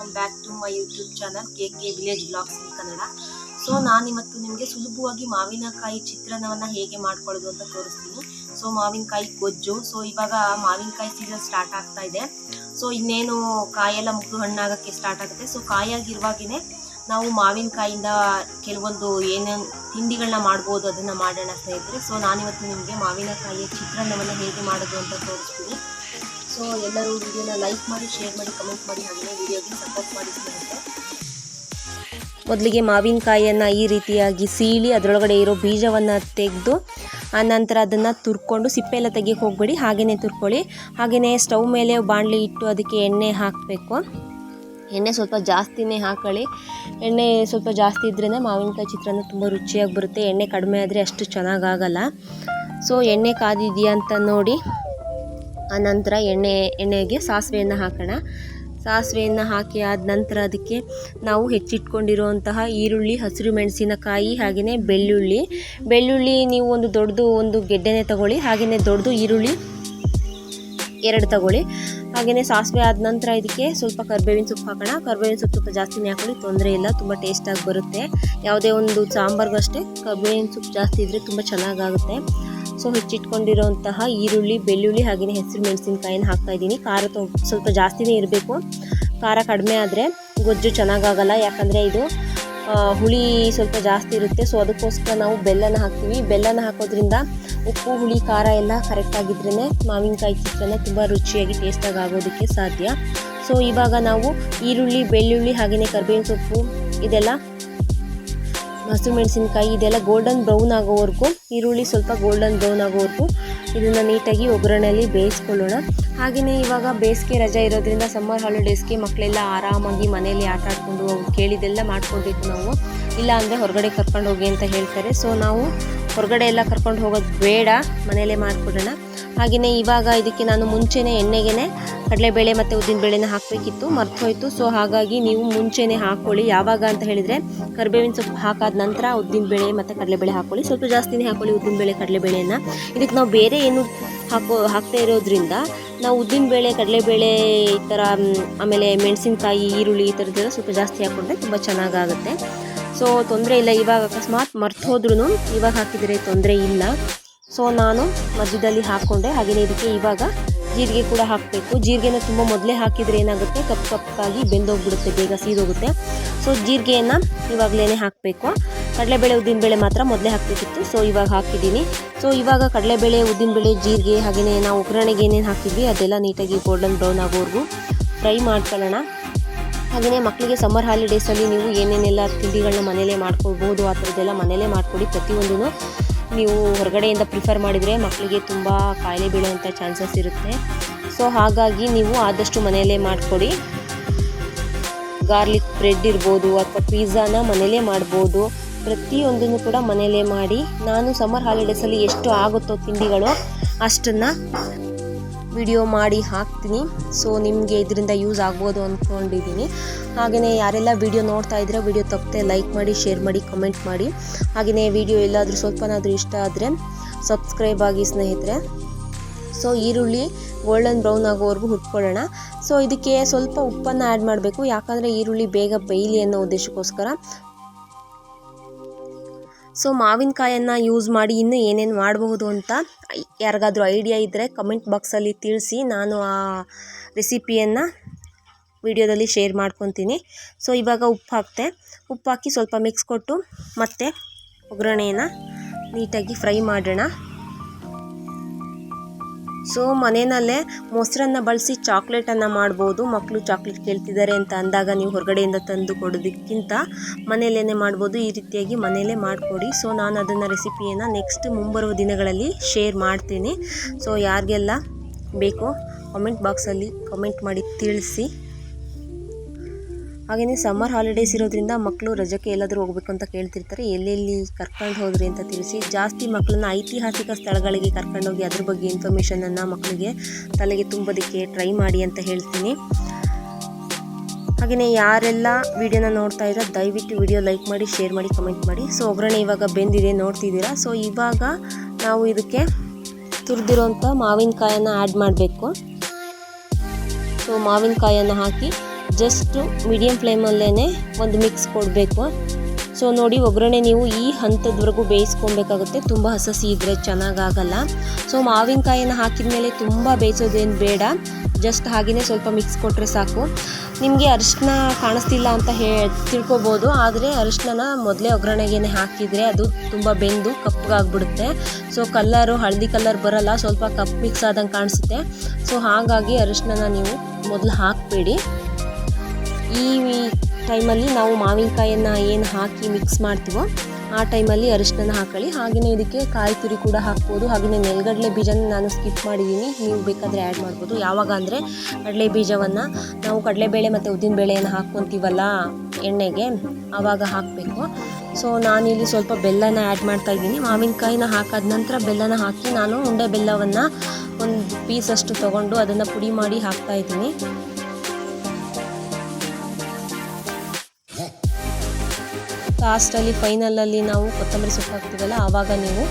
Welcome back to my YouTube channel K K village blogs in Kannada so ನಾನಿವತ್ತು ನಿಮಗೆ ಸುಲಭವಾಗಿ ಮಾವಿನಕಾಯಿ ಚಿತ್ರಾನ್ನವನ್ನು ಹೇಗೆ ಮಾಡ್ಕೊಳ್ಳೋದು ಅಂತ ತೋರಿಸ್ತೀನಿ. ಸೊ ಮಾವಿನಕಾಯಿ ಗೊಜ್ಜು. ಸೊ ಇವಾಗ ಮಾವಿನಕಾಯಿ ಸೀಸನ್ ಸ್ಟಾರ್ಟ್ ಆಗ್ತಾ ಇದೆ. ಸೊ ಇನ್ನೇನು ಕಾಯೆಲ್ಲ ಮುಗ್ದು ಹಣ್ಣಾಗೋಕ್ಕೆ ಸ್ಟಾರ್ಟ್ ಆಗುತ್ತೆ. ಸೊ ಕಾಯಾಗಿರುವಾಗೇ ನಾವು ಮಾವಿನಕಾಯಿಂದ ಕೆಲವೊಂದು ಏನೇನು ತಿಂಡಿಗಳನ್ನ ಮಾಡ್ಬೋದು, ಅದನ್ನು ಮಾಡೋಣ ಸ್ನೇಹಿತರೆ. ಸೊ ನಾನಿವತ್ತು ನಿಮಗೆ ಮಾವಿನಕಾಯಿಯ ಚಿತ್ರಾನ್ನವನ್ನು ಹೇಗೆ ಮಾಡೋದು ಅಂತ ತೋರಿಸ್ತೀನಿ. ಸೊ ಎಲ್ಲರೂ ವಿಡಿಯೋನ ಲೈಕ್ ಮಾಡಿ, ಶೇರ್ ಮಾಡಿ, ಕಮೆಂಟ್ ಮಾಡಿ ಹಾಗೆ ವಿಡಿಯೋಗೆ ಸಪೋರ್ಟ್ ಮಾಡಿ ಮೊದಲಿಗೆ ಮಾವಿನಕಾಯಿಯನ್ನು ಈ ರೀತಿಯಾಗಿ ಸೀಳಿ ಅದರೊಳಗಡೆ ಇರೋ ಬೀಜವನ್ನು ತೆಗೆದು ಆನಂತರ ಅದನ್ನು ತುರ್ಕೊಂಡು ಸಿಪ್ಪೆ ಎಲ್ಲ ತೆಗಿಯಕ್ಕೆ ಹೋಗಬೇಡಿ ಹಾಗೆಯೇ ತುರ್ಕೊಳ್ಳಿ. ಹಾಗೆಯೇ ಸ್ಟವ್ ಮೇಲೆ ಬಾಣಲಿ ಇಟ್ಟು ಅದಕ್ಕೆ ಎಣ್ಣೆ ಹಾಕಬೇಕು. ಎಣ್ಣೆ ಸ್ವಲ್ಪ ಜಾಸ್ತಿನೇ ಹಾಕೊಳ್ಳಿ. ಎಣ್ಣೆ ಸ್ವಲ್ಪ ಜಾಸ್ತಿ ಇದ್ರೇ ಮಾವಿನಕಾಯಿ ಚಿತ್ರಾನ್ನ ತುಂಬ ರುಚಿಯಾಗಿ ಬರುತ್ತೆ. ಎಣ್ಣೆ ಕಡಿಮೆ ಆದರೆ ಅಷ್ಟು ಚೆನ್ನಾಗಾಗಲ್ಲ ಸೊ ಎಣ್ಣೆ ಕಾದಿದೆಯಾ ಅಂತ ನೋಡಿ. ಆನಂತರ ಎಣ್ಣೆ, ಎಣ್ಣೆಗೆ ಸಾಸಿವೆಯನ್ನು ಹಾಕೋಣ. ಸಾಸಿವೆಯನ್ನು ಹಾಕಿ ಆದ ನಂತರ ಅದಕ್ಕೆ ನಾವು ಹೆಚ್ಚಿಟ್ಕೊಂಡಿರುವಂತಹ ಈರುಳ್ಳಿ, ಹಸಿರು ಮೆಣಸಿನಕಾಯಿ, ಹಾಗೆಯೇ ಬೆಳ್ಳುಳ್ಳಿ. ಬೆಳ್ಳುಳ್ಳಿ ನೀವು ಒಂದು ದೊಡ್ಡದು ಒಂದು ಗೆಡ್ಡೆನೇ ತಗೊಳ್ಳಿ, ಹಾಗೆಯೇ ದೊಡ್ಡದು ಈರುಳ್ಳಿ ಎರಡು ತಗೊಳ್ಳಿ. ಹಾಗೆಯೇ ಸಾಸಿವೆ ಆದ ನಂತರ ಇದಕ್ಕೆ ಸ್ವಲ್ಪ ಕರ್ಬೇವಿನ ಸೊಪ್ಪು ಹಾಕೋಣ. ಕರ್ಬೇವಿನ ಸೊಪ್ಪು ಸ್ವಲ್ಪ ಜಾಸ್ತಿನೇ ಹಾಕೊಳ್ಳಿ, ತೊಂದರೆ ಇಲ್ಲ, ತುಂಬ ಟೇಸ್ಟಾಗಿ ಬರುತ್ತೆ. ಯಾವುದೇ ಒಂದು ಸಾಂಬಾರ್ಗಷ್ಟೇ ಕರ್ಬೇವಿನ ಸೊಪ್ಪು ಜಾಸ್ತಿ ಇದ್ದರೆ ತುಂಬ ಚೆನ್ನಾಗಾಗುತ್ತೆ. ಸೊ ಹೆಚ್ಚಿಟ್ಕೊಂಡಿರೋಂತಹ ಈರುಳ್ಳಿ, ಬೆಳ್ಳುಳ್ಳಿ ಹಾಗೆಯೇ ಹೆಸರು ಮೆಣಸಿನ್ಕಾಯಿನ ಹಾಕ್ತಾ ಇದ್ದೀನಿ. ಖಾರ ಸ್ವಲ್ಪ ಜಾಸ್ತಿನೇ ಇರಬೇಕು. ಖಾರ ಕಡಿಮೆ ಆದರೆ ಗೊಜ್ಜು ಚೆನ್ನಾಗಾಗಲ್ಲ. ಯಾಕಂದರೆ ಇದು ಹುಳಿ ಸ್ವಲ್ಪ ಜಾಸ್ತಿ ಇರುತ್ತೆ. ಸೊ ಅದಕ್ಕೋಸ್ಕರ ನಾವು ಬೆಲ್ಲನ ಹಾಕ್ತೀವಿ. ಬೆಲ್ಲನ ಹಾಕೋದ್ರಿಂದ ಉಪ್ಪು, ಹುಳಿ, ಖಾರ ಎಲ್ಲ ಕರೆಕ್ಟಾಗಿದ್ರೇ ಮಾವಿನಕಾಯಿ ಚಿತ್ರನ ತುಂಬ ರುಚಿಯಾಗಿ ಟೇಸ್ಟಾಗಿ ಆಗೋದಕ್ಕೆ ಸಾಧ್ಯ. ಸೊ ಇವಾಗ ನಾವು ಈರುಳ್ಳಿ, ಬೆಳ್ಳುಳ್ಳಿ ಹಾಗೆಯೇ ಕರ್ಬೇವಿನ ಸೊಪ್ಪು ಇದೆಲ್ಲ ಹಸಿರು ಮೆಣಸಿನಕಾಯಿ, ಇದೆಲ್ಲ ಗೋಲ್ಡನ್ ಬ್ರೌನ್ ಆಗೋವರೆಗೂ, ಈರುಳ್ಳಿ ಸ್ವಲ್ಪ ಗೋಲ್ಡನ್ ಬ್ರೌನ್ ಆಗೋವರೆಗೂ ಇದನ್ನು ನೀಟಾಗಿ ಒಗ್ಗರಣೆಯಲ್ಲಿ ಬೇಯಿಸ್ಕೊಳ್ಳೋಣ. ಹಾಗೆಯೇ ಇವಾಗ ಬೇಸಿಗೆ ರಜೆ ಇರೋದ್ರಿಂದ ಸಮ್ಮರ್ ಹಾಲಿಡೇಸ್ಗೆ ಮಕ್ಕಳೆಲ್ಲ ಆರಾಮಾಗಿ ಮನೆಯಲ್ಲಿ ಆಟ ಆಡ್ಕೊಂಡು ಕೇಳಿದೆಲ್ಲ ಮಾಡ್ಕೊಳ್ಬೇಕು ನಾವು. ಇಲ್ಲ ಅಂದರೆ ಹೊರಗಡೆ ಕರ್ಕೊಂಡು ಹೋಗಿ ಅಂತ ಹೇಳ್ತಾರೆ. ಸೊ ನಾವು ಹೊರಗಡೆ ಎಲ್ಲ ಕರ್ಕೊಂಡು ಹೋಗೋದು ಬೇಡ, ಮನೆಯಲ್ಲೇ ಮಾಡಿಕೊಡೋಣ ಹಾಗೆಯೇ ಇವಾಗ ಇದಕ್ಕೆ ನಾನು ಮುಂಚೆನೇ ಎಣ್ಣೆಗೆ ಕಡಲೆಬೇಳೆ ಮತ್ತು ಉದ್ದಿನಬೇಳೆನ ಹಾಕಬೇಕಿತ್ತು, ಮರ್ತೋಯ್ತು. ಸೊ ಹಾಗಾಗಿ ನೀವು ಮುಂಚೆನೇ ಹಾಕ್ಕೊಳ್ಳಿ ಯಾವಾಗ ಅಂತ ಹೇಳಿದರೆ ಕರಿಬೇವಿನ ಸೊಪ್ಪು ಹಾಕಾದ ನಂತರ ಉದ್ದಿನಬೇಳೆ ಮತ್ತು ಕಡಲೆಬೇಳೆ ಹಾಕ್ಕೊಳ್ಳಿ ಸ್ವಲ್ಪ ಜಾಸ್ತಿನೇ ಹಾಕ್ಕೊಳ್ಳಿ ಉದ್ದಿನಬೇಳೆ ಕಡಲೆಬೇಳೆಯನ್ನು ಇದಕ್ಕೆ ನಾವು ಬೇರೆ ಏನು ಹಾಕೋ, ಹಾಕ್ತಾ ಇರೋದ್ರಿಂದ ನಾವು ಉದ್ದಿನಬೇಳೆ ಕಡಲೆಬೇಳೆ ಈ ಥರ ಆಮೇಲೆ ಮೆಣಸಿನಕಾಯಿ, ಈರುಳ್ಳಿ ಈ ಥರದ್ದೆಲ್ಲ ಸ್ವಲ್ಪ ಜಾಸ್ತಿ ಹಾಕ್ಕೊಂಡ್ರೆ ತುಂಬ ಚೆನ್ನಾಗಾಗುತ್ತೆ. ಸೊ ತೊಂದರೆ ಇಲ್ಲ, ಇವಾಗ ಅಕಸ್ಮಾತ್ ಮರ್ತು ಹೋದ್ರೂ ಇವಾಗ ಹಾಕಿದರೆ ತೊಂದರೆ ಇಲ್ಲ. ಸೊ ನಾನು ಮಧ್ಯದಲ್ಲಿ ಹಾಕ್ಕೊಂಡೆ. ಹಾಗೆಯೇ ಇದಕ್ಕೆ ಇವಾಗ ಜೀರಿಗೆ ಕೂಡ ಹಾಕಬೇಕು. ಜೀರಿಗೆನ ತುಂಬ ಮೊದಲೇ ಹಾಕಿದರೆ ಏನಾಗುತ್ತೆ? ಕಪ್ಪು ಕಪ್ಪಾಗಿ ಬೆಂದೋಗ್ಬಿಡುತ್ತೆ, ಬೇಗ ಸೀದೋಗುತ್ತೆ. ಸೊ ಜೀರಿಗೆಯನ್ನು ಇವಾಗಲೇ ಹಾಕಬೇಕು. ಕಡಲೆಬೇಳೆ ಉದ್ದಿನಬೇಳೆ ಮಾತ್ರ ಮೊದಲೇ ಹಾಕಬೇಕಿತ್ತು. ಸೊ ಇವಾಗ ಹಾಕಿದ್ದೀನಿ. ಸೊ ಇವಾಗ ಕಡಲೆಬೇಳೆ, ಉದ್ದಿನಬೇಳೆ, ಜೀರಿಗೆ ಹಾಗೆಯೇ ನಾವು ಒಗ್ಗರಣೆಗೆ ಏನೇನು ಹಾಕಿದ್ವಿ, ಅದೆಲ್ಲ ನೀಟಾಗಿ ಗೋಲ್ಡನ್ ಬ್ರೌನ್ ಆಗೋವರೆಗೂ ಫ್ರೈ ಮಾಡ್ಕೊಳ್ಳೋಣ. ಹಾಗೆಯೇ ಮಕ್ಕಳಿಗೆ ಸಮ್ಮರ್ ಹಾಲಿಡೇಸಲ್ಲಿ ನೀವು ಏನೇನೆಲ್ಲ ತಿಂಡಿಗಳನ್ನ ಮನೇಲೇ ಮಾಡ್ಕೊಳ್ಬೋದು ಆ ಥರದ್ದೆಲ್ಲ ಮನೇಲೇ ಮಾಡಿಕೊಡಿ. ಪ್ರತಿಯೊಂದೂ ನೀವು ಹೊರಗಡೆಯಿಂದ ಪ್ರಿಫರ್ ಮಾಡಿದರೆ ಮಕ್ಕಳಿಗೆ ತುಂಬ ಕಾಯಿಲೆ ಬೀಳುವಂಥ ಚಾನ್ಸಸ್ ಇರುತ್ತೆ. ಸೊ ಹಾಗಾಗಿ ನೀವು ಆದಷ್ಟು ಮನೆಯಲ್ಲೇ ಮಾಡಿಕೊಡಿ. ಗಾರ್ಲಿಕ್ ಬ್ರೆಡ್ ಇರ್ಬೋದು ಅಥವಾ ಪಿಜ್ಜಾನ ಮನೆಯಲ್ಲೇ ಮಾಡ್ಬೋದು. ಪ್ರತಿಯೊಂದನ್ನು ಕೂಡ ಮನೆಯಲ್ಲೇ ಮಾಡಿ. ನಾನು ಸಮ್ಮರ್ ಹಾಲಿಡೇಸಲ್ಲಿ ಎಷ್ಟು ಆಗುತ್ತೋ ತಿಂಡಿಗಳು ಅಷ್ಟನ್ನು ವಿಡಿಯೋ ಮಾಡಿ ಹಾಕ್ತೀನಿ. ಸೊ ನಿಮಗೆ ಇದರಿಂದ ಯೂಸ್ ಆಗ್ಬೋದು ಅಂದ್ಕೊಂಡಿದ್ದೀನಿ ಹಾಗೆಯೇ ಯಾರೆಲ್ಲ ವಿಡಿಯೋ ನೋಡ್ತಾ ಇದ್ರೆ ವಿಡಿಯೋ ತಪ್ಪದೆ ಲೈಕ್ ಮಾಡಿ ಶೇರ್ ಮಾಡಿ ಕಮೆಂಟ್ ಮಾಡಿ. ಹಾಗೆಯೇ ವಿಡಿಯೋ ಎಲ್ಲಾದರೂ ಸ್ವಲ್ಪನಾದರೂ ಇಷ್ಟ ಆದರೆ ಸಬ್ಸ್ಕ್ರೈಬ್ ಆಗಿ ಸ್ನೇಹಿತರೆ. ಸೊ ಈರುಳ್ಳಿ ಗೋಲ್ಡನ್ ಬ್ರೌನ್ ಆಗೋವರೆಗೂ ಹುಟ್ಕೊಳ್ಳೋಣ. ಸೊ ಇದಕ್ಕೆ ಸ್ವಲ್ಪ ಉಪ್ಪನ್ನು ಆ್ಯಡ್ ಮಾಡಬೇಕು. ಯಾಕಂದರೆ ಈರುಳ್ಳಿ ಬೇಗ ಬೇಯಲಿ ಅನ್ನೋ ಉದ್ದೇಶಕ್ಕೋಸ್ಕರ. ಸೊ ಮಾವಿನಕಾಯನ್ನು ಯೂಸ್ ಮಾಡಿ ಇನ್ನೂ ಏನೇನು ಮಾಡಬಹುದು ಅಂತ ಯಾರಿಗಾದ್ರೂ ಐಡಿಯಾ ಇದ್ದರೆ ಕಮೆಂಟ್ ಬಾಕ್ಸಲ್ಲಿ ತಿಳಿಸಿ ನಾನು ಆ ರೆಸಿಪಿಯನ್ನು ವಿಡಿಯೋದಲ್ಲಿ ಶೇರ್ ಮಾಡ್ಕೊತೀನಿ. ಸೊ ಇವಾಗ ಉಪ್ಪು ಹಾಕ್ತೆ. ಉಪ್ಪು ಹಾಕಿ ಸ್ವಲ್ಪ ಮಿಕ್ಸ್ ಕೊಟ್ಟು ಮತ್ತೆ ಒಗ್ಗರಣೆಯನ್ನು ನೀಟಾಗಿ ಫ್ರೈ ಮಾಡೋಣ. ಸೊ ಮನೆಯಲ್ಲೇ ಮೊಸರನ್ನ ಬಳಸಿ ಚಾಕ್ಲೇಟನ್ನು ಮಾಡ್ಬೋದು. ಮಕ್ಕಳು ಚಾಕ್ಲೇಟ್ ಕೇಳ್ತಿದ್ದಾರೆ ಅಂತ ಅಂದಾಗ ನೀವು ಹೊರಗಡೆಯಿಂದ ತಂದು ಕೊಡೋದಕ್ಕಿಂತ ಮನೆಯಲ್ಲೇ ಮಾಡ್ಬೋದು. ಈ ರೀತಿಯಾಗಿ ಮನೆಯಲ್ಲೇ ಮಾಡಿಕೊಡಿ. ಸೊ ನಾನು ಅದನ್ನು ರೆಸಿಪಿಯನ್ನು ನೆಕ್ಸ್ಟ್ ಮುಂಬರುವ ದಿನಗಳಲ್ಲಿ ಶೇರ್ ಮಾಡ್ತೀನಿ. ಸೊ ಯಾರಿಗೆಲ್ಲ ಬೇಕೋ ಕಮೆಂಟ್ ಬಾಕ್ಸಲ್ಲಿ ಕಮೆಂಟ್ ಮಾಡಿ ತಿಳಿಸಿ. ಹಾಗೆಯೇ ಸಮ್ಮರ್ ಹಾಲಿಡೇಸ್ ಇರೋದ್ರಿಂದ ಮಕ್ಕಳು ರಜಕ್ಕೆ ಎಲ್ಲಾದರೂ ಹೋಗಬೇಕು ಅಂತ ಕೇಳ್ತಿರ್ತಾರೆ. ಎಲ್ಲೆಲ್ಲಿ ಕರ್ಕೊಂಡು ಹೋದ್ರಿ ಅಂತ ತಿಳಿಸಿ. ಜಾಸ್ತಿ ಮಕ್ಕಳನ್ನ ಐತಿಹಾಸಿಕ ಸ್ಥಳಗಳಿಗೆ ಕರ್ಕೊಂಡೋಗಿ ಅದ್ರ ಬಗ್ಗೆ ಇನ್ಫಾರ್ಮೇಷನನ್ನು ಮಕ್ಕಳಿಗೆ ತಲೆಗೆ ತುಂಬೋದಕ್ಕೆ ಟ್ರೈ ಮಾಡಿ ಅಂತ ಹೇಳ್ತೀನಿ. ಹಾಗೆಯೇ ಯಾರೆಲ್ಲ ವಿಡಿಯೋನ ನೋಡ್ತಾ ಇದ್ರೆ, ದಯವಿಟ್ಟು ವಿಡಿಯೋ ಲೈಕ್ ಮಾಡಿ ಶೇರ್ ಮಾಡಿ ಕಮೆಂಟ್ ಮಾಡಿ. ಸೊ ಒಗ್ಗರಣೆ ಇವಾಗ ಬೆಂದಿದೆ, ನೋಡ್ತಿದ್ದೀರಾ? ಸೊ ಇವಾಗ ನಾವು ಇದಕ್ಕೆ ತುರಿದಿರೋಂಥ ಮಾವಿನಕಾಯನ್ನು ಆ್ಯಡ್ ಮಾಡಬೇಕು. ಸೊ ಮಾವಿನಕಾಯನ್ನು ಹಾಕಿ ಜಸ್ಟ್ ಮೀಡಿಯಮ್ ಫ್ಲೇಮಲ್ಲೇ ಒಂದು ಮಿಕ್ಸ್ ಕೊಡಬೇಕು. ಸೊ ನೋಡಿ, ಒಗ್ಗರಣೆ ನೀವು ಈ ಹಂತದವರೆಗೂ ಬೇಯಿಸ್ಕೊಬೇಕಾಗುತ್ತೆ. ತುಂಬ ಹಸಸಿ ಇದ್ದರೆ ಚೆನ್ನಾಗಾಗಲ್ಲ. ಸೊ ಮಾವಿನಕಾಯಿನ ಹಾಕಿದ ಮೇಲೆ ತುಂಬ ಬೇಯಿಸೋದೇನು ಬೇಡ. ಜಸ್ಟ್ ಹಾಗೆಯೇ ಸ್ವಲ್ಪ ಮಿಕ್ಸ್ ಕೊಟ್ಟರೆ ಸಾಕು. ನಿಮಗೆ ಅರಿಶಿನ ಕಾಣಿಸ್ತಿಲ್ಲ ಅಂತ ಹೇ, ತಿಳ್ಕೊಬೋದು. ಆದರೆ ಅರಿಶಿನ ಮೊದಲೇ ಒಗ್ಗರಣೆಗೇನೆ ಹಾಕಿದರೆ ಅದು ತುಂಬ ಬೆಂದು ಕಪ್ಪಗಾಗ್ಬಿಡುತ್ತೆ. ಸೊ ಕಲ್ಲರು, ಹಳದಿ ಕಲರ್ ಬರಲ್ಲ. ಸ್ವಲ್ಪ ಕಪ್ ಮಿಕ್ಸ್ ಆದಂಗೆ ಕಾಣಿಸುತ್ತೆ. ಸೊ ಹಾಗಾಗಿ ಅರಿಶಿನ ನೀವು ಮೊದಲು ಹಾಕಬೇಡಿ. ಈ ಟೈಮಲ್ಲಿ ನಾವು ಮಾವಿನಕಾಯನ್ನು ಏನು ಹಾಕಿ ಮಿಕ್ಸ್ ಮಾಡ್ತೀವೋ ಆ ಟೈಮಲ್ಲಿ ಅರಿಶಿನ ಹಾಕೊಳ್ಳಿ. ಹಾಗೆಯೇ ಇದಕ್ಕೆ ಕಾಯಿ ತುರಿ ಕೂಡ ಹಾಕ್ಬೋದು. ಹಾಗೆಯೇ ನೆಲಗಡಲೆ ಬೀಜನ ನಾನು ಸ್ಕಿಪ್ ಮಾಡಿದ್ದೀನಿ. ನೀವು ಬೇಕಾದರೆ ಆ್ಯಡ್ ಮಾಡ್ಬೋದು. ಯಾವಾಗ ಅಂದರೆ ಕಡಲೆ ಬೀಜವನ್ನು ನಾವು ಕಡಲೆಬೇಳೆ ಮತ್ತು ಉದ್ದಿನ ಬೇಳೆಯನ್ನು ಹಾಕ್ಕೊತೀವಲ್ಲ ಎಣ್ಣೆಗೆ ಆವಾಗ ಹಾಕಬೇಕು. ಸೊ ನಾನಿಲ್ಲಿ ಸ್ವಲ್ಪ ಬೆಲ್ಲನ ಆ್ಯಡ್ ಮಾಡ್ತಾ ಇದ್ದೀನಿ. ಮಾವಿನಕಾಯಿನ ಹಾಕಾದ ನಂತರ ಬೆಲ್ಲನ ಹಾಕಿ ನಾನು ಉಂಡೆ ಬೆಲ್ಲವನ್ನು ಒಂದು ಪೀಸಷ್ಟು ತೊಗೊಂಡು ಅದನ್ನು ಪುಡಿ ಮಾಡಿ ಹಾಕ್ತಾ ಲಾಸ್ಟಲ್ಲಿ ಫೈನಲಲ್ಲಿ ನಾವು ಕೊತ್ತಂಬರಿ ಸೊಪ್ಪು ಹಾಕ್ತೀವಲ್ಲ, ಆವಾಗ ನೀವು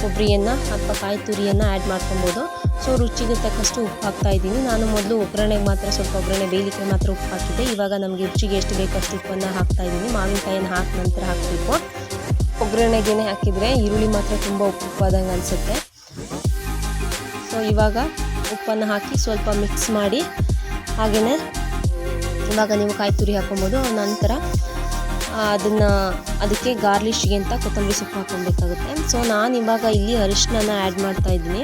ಕೊಬ್ಬರಿಯನ್ನು ಅಥವಾ ಕಾಯಿ ತುರಿಯನ್ನು ಆ್ಯಡ್ ಮಾಡ್ಕೊಬೋದು. ಸೊ, ರುಚಿಗೆ ತಕ್ಕಷ್ಟು ಉಪ್ಪು ಹಾಕ್ತಾ ಇದ್ದೀನಿ. ನಾನು ಮೊದಲು ಒಗ್ಗರಣೆಗೆ ಮಾತ್ರ ಸ್ವಲ್ಪ ಒಗ್ಗರಣೆ ಬೇಯಲಿಕ್ಕೆ ಮಾತ್ರ ಉಪ್ಪು ಹಾಕಿದ್ದೆ. ಇವಾಗ ನಮಗೆ ರುಚಿಗೆ ಎಷ್ಟು ಬೇಕಷ್ಟು ಉಪ್ಪನ್ನು ಹಾಕ್ತಾ ಇದ್ದೀನಿ. ಮಾವಿನಕಾಯಿನ ಹಾಕಿ ನಂತರ ಹಾಕಬೇಕು. ಒಗ್ಗರಣೆಗೇನೆ ಹಾಕಿದರೆ ಈರುಳ್ಳಿ ಮಾತ್ರ ತುಂಬ ಉಪ್ಪು ಉಪ್ಪಾದಂಗೆ ಅನಿಸುತ್ತೆ. ಸೊ, ಇವಾಗ ಉಪ್ಪನ್ನು ಹಾಕಿ ಸ್ವಲ್ಪ ಮಿಕ್ಸ್ ಮಾಡಿ ಹಾಗೆಯೇ ಇವಾಗ ನೀವು ಕಾಯಿ ತುರಿ ಹಾಕೊಬೋದು ನಂತರ ಅದನ್ನು ಅದಕ್ಕೆ ಗಾರ್ಲಿಶ್ಗೆ ಅಂತ ಕೊತ್ತಂಬರಿ ಸೊಪ್ಪು ಹಾಕೊಬೇಕಾಗುತ್ತೆ ಸೊ ನಾನು ಇವಾಗ ಇಲ್ಲಿ ಅರಿಶಿನ ಆ್ಯಡ್ ಮಾಡ್ತಾ ಇದ್ದೀನಿ.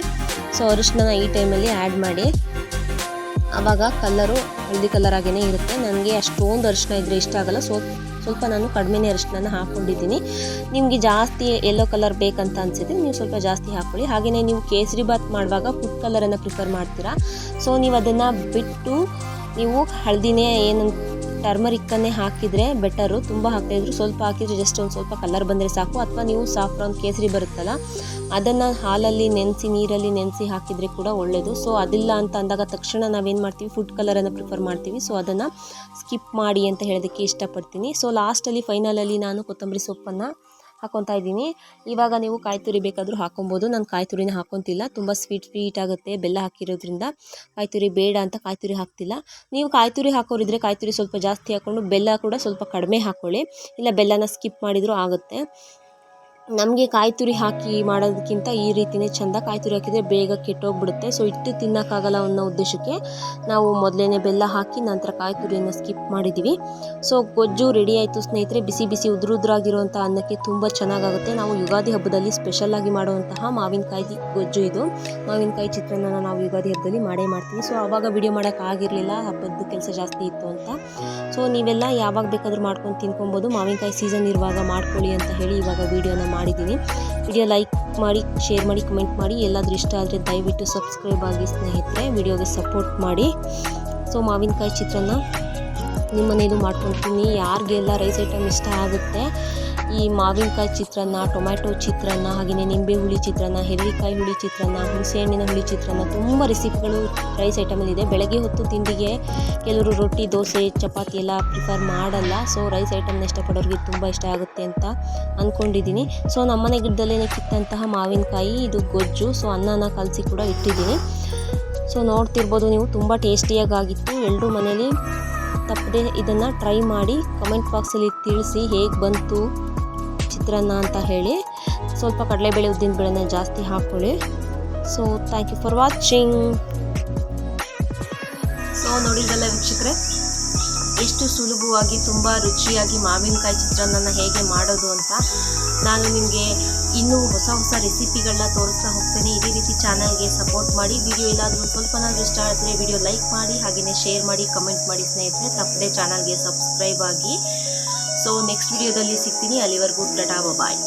ಸೊ ಅರಿಶಿನ ಈ ಟೈಮಲ್ಲಿ ಆ್ಯಡ್ ಮಾಡಿ ಆವಾಗ ಕಲ್ಲರು ಹಳದಿ ಕಲರ್ ಆಗೇ ಇರುತ್ತೆ. ನನಗೆ ಅಷ್ಟೊಂದು ಅರಿಶಿನ ಇದ್ದರೆ ಇಷ್ಟ ಆಗಲ್ಲ. ಸೊ, ಸ್ವಲ್ಪ ನಾನು ಕಡಿಮೆನೇ ಅರಿಶಿನ ಹಾಕ್ಕೊಂಡಿದ್ದೀನಿ ನಿಮಗೆ ಜಾಸ್ತಿ ಯೆಲ್ಲೋ ಕಲರ್ ಬೇಕಂತ ಅನಿಸಿದ್ರೆ ನೀವು ಸ್ವಲ್ಪ ಜಾಸ್ತಿ ಹಾಕ್ಕೊಳ್ಳಿ ಹಾಗೆಯೇ ನೀವು ಕೇಸರಿ ಬಾತ್ ಮಾಡುವಾಗ ಫುಡ್ ಕಲರನ್ನು ಪ್ರಿಫರ್ ಮಾಡ್ತೀರಾ. ಸೊ ನೀವು ಅದನ್ನು ಬಿಟ್ಟು ನೀವು ಹಳದಿನೇ ಏನು ಟರ್ಮರಿಕ್ಕನ್ನೇ ಹಾಕಿದರೆ ಬೆಟರು, ತುಂಬ ಹಾಕ್ತಾಯಿದ್ರು. ಸ್ವಲ್ಪ ಹಾಕಿದರೆ ಜಸ್ಟ್ ಒಂದು ಸ್ವಲ್ಪ ಕಲರ್ ಬಂದರೆ ಸಾಕು. ಅಥವಾ ನೀವು ಸಾಫ್ರಾನ್ ಕೇಸರಿ ಬರುತ್ತಲ್ಲ, ಅದನ್ನು ಹಾಲಲ್ಲಿ ನೆನೆಸಿ, ನೀರಲ್ಲಿ ನೆನೆಸಿ ಹಾಕಿದರೆ ಕೂಡ ಒಳ್ಳೆಯದು ಸೊ ಅದಿಲ್ಲ ಅಂತ ಅಂದಾಗ ತಕ್ಷಣ ನಾವೇನು ಮಾಡ್ತೀವಿ? ಫುಡ್ ಕಲರನ್ನು ಪ್ರಿಫರ್ ಮಾಡ್ತೀವಿ. ಸೊ ಅದನ್ನು ಸ್ಕಿಪ್ ಮಾಡಿ ಅಂತ ಹೇಳೋದಕ್ಕೆ ಇಷ್ಟಪಡ್ತೀನಿ. ಸೊ ಲಾಸ್ಟಲ್ಲಿ ಫೈನಲಲ್ಲಿ ನಾನು ಕೊತ್ತಂಬರಿ ಸೊಪ್ಪನ್ನು ಹಾಕೊತಾ ಇದ್ದೀನಿ. ಇವಾಗ ನೀವು ಕಾಯಿ ತುರಿ ಬೇಕಾದರೂ ಹಾಕೊಬೋದು. ನಾನು ಕಾಯಿ ತುರಿನ ಹಾಕೊತಿಲ್ಲ. ತುಂಬ ಸ್ವೀಟ್ ಸ್ವೀಟ್ ಆಗುತ್ತೆ. ಬೆಲ್ಲ ಹಾಕಿರೋದ್ರಿಂದ ಕಾಯಿ ತುರಿ ಬೇಡ ಅಂತ ಕಾಯಿ ತುರಿ ಹಾಕ್ತಿಲ್ಲ. ನೀವು ಕಾಯಿ ತುರಿ ಹಾಕೋರಿದ್ರೆ ಕಾಯಿ ತುರಿ ಸ್ವಲ್ಪ ಜಾಸ್ತಿ ಹಾಕ್ಕೊಂಡು ಬೆಲ್ಲ ಕೂಡ ಸ್ವಲ್ಪ ಕಡಿಮೆ ಹಾಕ್ಕೊಳ್ಳಿ ಇಲ್ಲ, ಬೆಲ್ಲನ ಸ್ಕಿಪ್ ಮಾಡಿದರೂ ಆಗುತ್ತೆ. ನಮಗೆ ಕಾಯಿ ತುರಿ ಹಾಕಿ ಮಾಡೋದಕ್ಕಿಂತ ಈ ರೀತಿಯೇ ಚೆಂದ ಕಾಯಿ ತುರಿ ಹಾಕಿದರೆ ಬೇಗ ಕೆಟ್ಟೋಗ್ಬಿಡುತ್ತೆ. ಸೊ ಇಟ್ಟು ತಿನ್ನೋಕ್ಕಾಗಲ್ಲ ಅನ್ನೋ ಉದ್ದೇಶಕ್ಕೆ ನಾವು ಮೊದಲೇ ಬೆಲ್ಲ ಹಾಕಿ ನಂತರ ಕಾಯಿ ತುರಿಯನ್ನು ಸ್ಕಿಪ್ ಮಾಡಿದ್ದೀವಿ ಸೊ ಗೊಜ್ಜು ರೆಡಿ ಆಯಿತು ಸ್ನೇಹಿತರೆ. ಬಿಸಿ ಬಿಸಿ ಉದುರು ಉದುರಾಗಿರುವಂಥ ಅನ್ನಕ್ಕೆ ತುಂಬ ಚೆನ್ನಾಗಾಗುತ್ತೆ. ನಾವು ಯುಗಾದಿ ಹಬ್ಬದಲ್ಲಿ ಸ್ಪೆಷಲ್ಲಾಗಿ ಮಾಡುವಂತಹ ಮಾವಿನಕಾಯಿ ಗೊಜ್ಜು ಇದು. ಮಾವಿನಕಾಯಿ ಚಿತ್ರಾನ್ನ ನಾವು ಯುಗಾದಿ ಹಬ್ಬದಲ್ಲಿ ಮಾಡೇ ಮಾಡ್ತೀವಿ. ಸೊ ಆವಾಗ ವಿಡಿಯೋ ಮಾಡೋಕ್ಕಾಗಿರಲಿಲ್ಲ ಹಬ್ಬದ ಕೆಲಸ ಜಾಸ್ತಿ ಇತ್ತು ಅಂತ. ಸೊ ನೀವೆಲ್ಲ ಯಾವಾಗ ಬೇಕಾದರೂ ಮಾಡ್ಕೊಂಡು ತಿನ್ಕೊಬೋದು. ಮಾವಿನಕಾಯಿ ಸೀಸನ್ ಇರುವಾಗ ಮಾಡ್ಕೊಳ್ಳಿ ಅಂತ ಹೇಳಿ ಇವಾಗ ವೀಡಿಯೋನ ಮಾಡಿದ್ದೀನಿ. ವಿಡಿಯೋ ಲೈಕ್ ಮಾಡಿ, ಶೇರ್ ಮಾಡಿ, ಕಮೆಂಟ್ ಮಾಡಿ. ಎಲ್ಲಾದರೂ ಇಷ್ಟ ಆದರೆ ದಯವಿಟ್ಟು ಸಬ್ಸ್ಕ್ರೈಬ್ ಆಗಿ ಸ್ನೇಹಿತರೆ, ವಿಡಿಯೋಗೆ ಸಪೋರ್ಟ್ ಮಾಡಿ. ಸೊ, ಮಾವಿನಕಾಯಿ ಚಿತ್ರಾನ್ನ ನಿಮ್ಮ ಮನೇದು ಮಾಡ್ಕೊತೀನಿ. ಯಾರಿಗೆಲ್ಲ ರೈಸ್ ಐಟಮ್ ಇಷ್ಟ ಆಗುತ್ತೆ ಈ ಮಾವಿನಕಾಯಿ ಚಿತ್ರಾನ್ನ, ಟೊಮ್ಯಾಟೊ ಚಿತ್ರಾನ್ನ ಹಾಗೆಯೇ ನಿಂಬೆ ಹುಳಿ ಚಿತ್ರಾನ್ನ ಹೆರಳಿಕಾಯಿ ಹುಳಿ ಚಿತ್ರಾನ್ನ, ಹುಣಸೆಹಣ್ಣಿನ ಹುಳಿ ಚಿತ್ರಾನ್ನ ತುಂಬ ರೆಸಿಪಿಗಳು ರೈಸ್ ಐಟಮಲ್ಲಿದೆ ಬೆಳಗ್ಗೆ ಹೊತ್ತು ತಿಂಡಿಗೆ ಕೆಲವರು ರೊಟ್ಟಿ, ದೋಸೆ, ಚಪಾತಿ ಎಲ್ಲ ಪ್ರಿಫರ್ ಮಾಡಲ್ಲ. ಸೊ ರೈಸ್ ಐಟಮ್ನ ಇಷ್ಟಪಡೋರಿಗೆ ತುಂಬ ಇಷ್ಟ ಆಗುತ್ತೆ ಅಂತ ಅಂದ್ಕೊಂಡಿದ್ದೀನಿ ಸೊ ನಮ್ಮನೆ ಗಿಡದಲ್ಲೇ ಕಿತ್ತಂತಹ ಮಾವಿನಕಾಯಿ, ಇದು ಗೊಜ್ಜು. ಸೊ ಅನ್ನನ ಕಲಸಿ ಕೂಡ ಇಟ್ಟಿದ್ದೀನಿ. ಸೊ ನೋಡ್ತಿರ್ಬೋದು ನೀವು, ತುಂಬ ಟೇಸ್ಟಿಯಾಗಿ ಆಗಿತ್ತು ಎಲ್ಲರೂ ಮನೇಲಿ ತಪ್ಪದೆ ಇದನ್ನು ಟ್ರೈ ಮಾಡಿ ಕಮೆಂಟ್ ಬಾಕ್ಸಲ್ಲಿ ತಿಳಿಸಿ ಹೇಗೆ ಬಂತು. ಚಿತ್ರಾನ್ನ ಅಂತ ಹೇಳಿ ಸ್ವಲ್ಪ ಕಡಲೆಬೇಳೆ ಉದ್ದಿನ ಬೇಳೆನ ಜಾಸ್ತಿ ಹಾಕ್ಕೊಳ್ಳಿ. So thank you for watching so ನೋಡಿದ್ರಲ್ಲ ವೀಕ್ಷಕರೇ, ಎಷ್ಟು ಸುಲಭವಾಗಿ ತುಂಬ ರುಚಿಯಾಗಿ ಮಾವಿನಕಾಯಿ ಚಿತ್ರಾನ್ನ ಹೇಗೆ ಮಾಡೋದು ಅಂತ ನಾನು ನಿಮಗೆ ಇನ್ನೂ ಹೊಸ ಹೊಸ ರೆಸಿಪಿಗಳನ್ನ ತೋರಿಸ್ತಾ ಹೋಗ್ತೇನೆ. ಇದೇ ರೀತಿ ಚಾನಲ್ಗೆ ಸಪೋರ್ಟ್ ಮಾಡಿ ವಿಡಿಯೋ ಎಲ್ಲಾದರೂ ಸ್ವಲ್ಪನಾದರೂ ಇಷ್ಟ ಆದರೆ ವಿಡಿಯೋ ಲೈಕ್ ಮಾಡಿ ಹಾಗೆಯೇ ಶೇರ್ ಮಾಡಿ ಕಮೆಂಟ್ ಮಾಡಿ ಸ್ನೇಹಿತರೆ, ತಪ್ಪದೆ ಚಾನಲ್ಗೆ ಸಬ್ಸ್ಕ್ರೈಬ್ ಆಗಿ. ಸೊ ನೆಕ್ಸ್ಟ್ ವಿಡಿಯೋದಲ್ಲಿ ಸಿಗ್ತೀನಿ. ಅಲ್ಲಿವರೆಗೂ ಟಟಾ ಬಾಯ್